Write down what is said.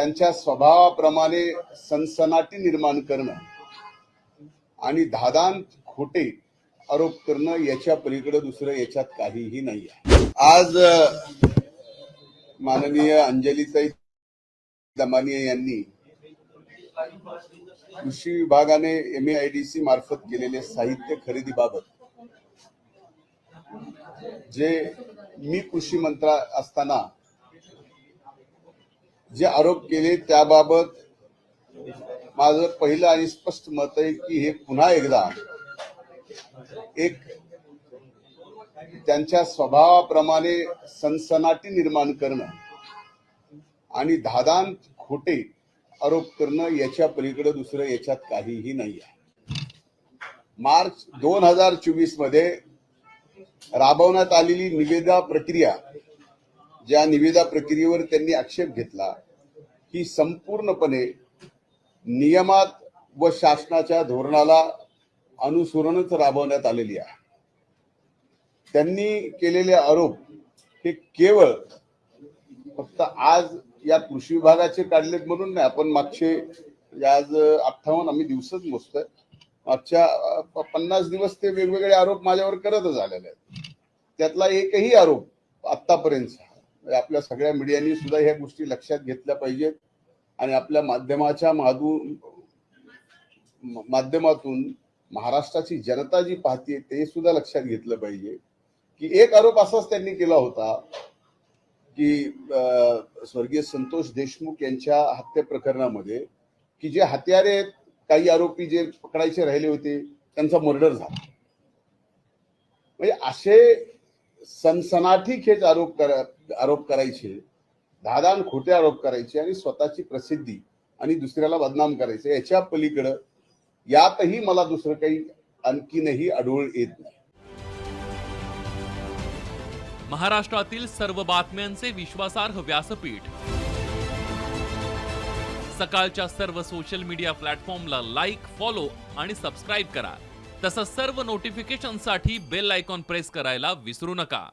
त्यांच्या स्वभावाप्रमाणे सनसनाटी निर्माण करणं आणि धादांत खोटे आरोप करणं याच्या पलीकडे दुसरं याच्यात काहीही नाही आहे. आज माननीय अंजलीताई दमानिया यांनी कृषी विभागाने M A I D C मार्फत केलेले साहित्य खरेदीबाबत जे मी कृषी मंत्रा असताना जे आरोप केले त्याबाबत माझं पहिलं आणि स्पष्ट मत आहे की हे पुन्हा एकदा एक त्यांच्या स्वभावाप्रमाणे सनसनाटी निर्माण करणं आणि धादांत खोटे आरोप करणं याच्या पलीकडे दुसरं याच्यात काहीही नाही आहे. मार्च दोन हजार चोवीसमध्ये राबवण्यात आलेली निवेदा प्रक्रिया ज्या निविदा प्रक्रियेवर त्यांनी आक्षेप घेतला ही संपूर्णपणे नियमात व शासनाच्या धोरणाला अनुसरूनच राबवण्यात आलेली आहे. त्यांनी केलेले आरोप हे केवळ फक्त आज या कृषी विभागाचे काढलेत म्हणून नाही आपण मागचे आज अठ्ठावन्न आम्ही दिवसच मोजतोय. मागच्या पन्नास दिवस ते वेगवेगळे आरोप माझ्यावर करतच आलेले आहेत. त्यातला एकही आरोप आतापर्यंतचा म्हणजे आपल्या सगळ्या मीडियानी सुद्धा ह्या गोष्टी लक्षात घेतल्या पाहिजेत. आणि आपल्या माध्यमाच्या माधू माध्यमातून महाराष्ट्राची जनता जी पाहते ते सुद्धा लक्षात घेतलं पाहिजे. की एक आरोप असाच त्यांनी केला होता की स्वर्गीय संतोष देशमुख यांच्या हत्या प्रकरणामध्ये की जे हत्यारे आहेत, काही आरोपी जे पकडायचे राहिले होते त्यांचा मर्डर झाला. म्हणजे असे सनसनाटी खेच आरोप करा आरोप करायचे दादान खोटे आरोप करायचे आणि स्वतःची प्रसिद्धी आणि दुसऱ्याला बदनाम करायचे. याच्या पलीकडं यातही मला दुसरं काही आणखीनही आढळून येत नाही. महाराष्ट्रातील सर्व बातम्यांचे विश्वासार्ह व्यासपीठ. सकाळच्या सर्व सोशल मीडिया प्लॅटफॉर्मला लाईक फॉलो आणि सबस्क्राईब करा. तसंच सर्व नोटिफिकेशनसाठी बेल आयकॉन प्रेस करायला विसरू नका.